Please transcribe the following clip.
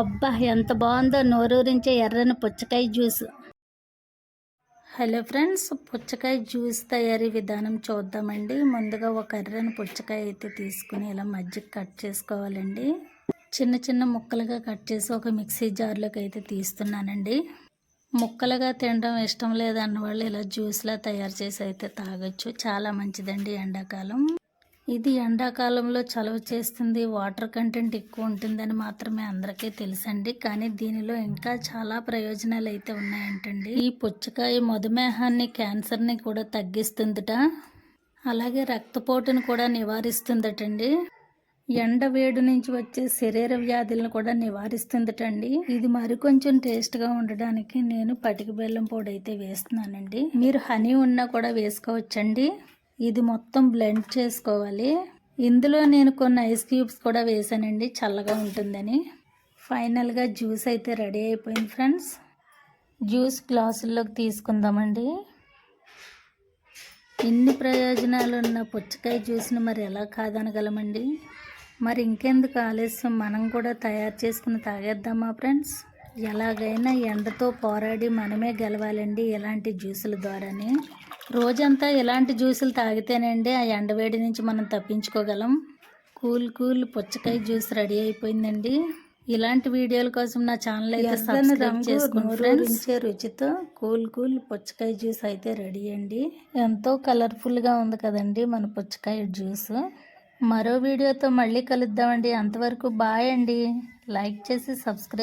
అబ్బా ఎంత బాగుందో నోరూరించే ఎర్రని పుచ్చకాయ జ్యూస్. హలో ఫ్రెండ్స్ పుచ్చకాయ జ్యూస్ తయారీ విధానం చూద్దామండి. ముందుగా ఒక ఎర్రని పుచ్చకాయ అయితే తీసుకుని ఇలా మజ్జిగ కట్ చేసుకోవాలండి. చిన్న చిన్న ముక్కలుగా కట్ చేసి ఒక మిక్సీ జార్లోకి అయితే తీస్తున్నానండి. ముక్కలుగా తినడం ఇష్టం లేదన్న వాళ్ళు ఇలా జ్యూస్లా తయారు చేసి అయితే తాగొచ్చు. చాలా మంచిదండి ఎండాకాలం. ఇది ఎండాకాలంలో చలవ చేస్తుంది వాటర్ కంటెంట్ ఎక్కువ ఉంటుందని మాత్రమే అందరికీ తెలుసండి. కానీ దీనిలో ఇంకా చాలా ప్రయోజనాలు అయితే ఉన్నాయంటండి. ఈ పుచ్చకాయ మధుమేహాన్ని క్యాన్సర్ని కూడా తగ్గిస్తుందట. అలాగే రక్తపోటును కూడా నివారిస్తుందటండి. ఎండ వేడి నుంచి వచ్చే శరీర వ్యాధులను కూడా నివారిస్తుందటండి. ఇది మరి కొంచెం టేస్ట్గా ఉండడానికి నేను పటిక బెల్లం పొడి అయితే వేస్తున్నానండి. మీరు హనీ ఉన్నా కూడా వేసుకోవచ్చండి. ఇది మొత్తం బ్లెండ్ చేసుకోవాలి. ఇందులో నేను కొన్ని ఐస్ క్యూబ్స్ కూడా వేసానండి చల్లగా ఉంటుందని. ఫైనల్గా జ్యూస్ అయితే రెడీ అయిపోయింది ఫ్రెండ్స్ జ్యూస్ గ్లాసుల్లోకి తీసుకుందామండి. ఇన్ని ప్రయోజనాలు ఉన్న పుచ్చకాయ జ్యూస్ని మరి ఎలా కాదనగలమండి? మరి ఇంకెందుకు ఆలస్యం? మనం కూడా తయారు చేసుకుని తాగేద్దామా ఫ్రెండ్స్ ఎలాగైనా ఎండతో పోరాడి మనమే గెలవాలండి ఇలాంటి జ్యూసుల ద్వారానే. రోజంతా ఇలాంటి జ్యూసులు తాగితేనండి ఆ ఎండవేడి నుంచి మనం తప్పించుకోగలం. కూల్ కూల్ పుచ్చకాయ జ్యూస్ రెడీ అయిపోయిందండి. ఇలాంటి వీడియోల కోసం నా ఛానల్ అయితే సబ్స్క్రైబ్ చేసుకుని రుచితో కూల్ కూల్ పుచ్చకాయ జ్యూస్ అయితే రెడీ అండి. ఎంతో కలర్ఫుల్గా ఉంది కదండి మన పుచ్చకాయ జ్యూస్. మరో వీడియోతో మళ్ళీ కలుద్దామండి. అంతవరకు బాయ్ అండి. లైక్ చేసి సబ్స్క్రైబ్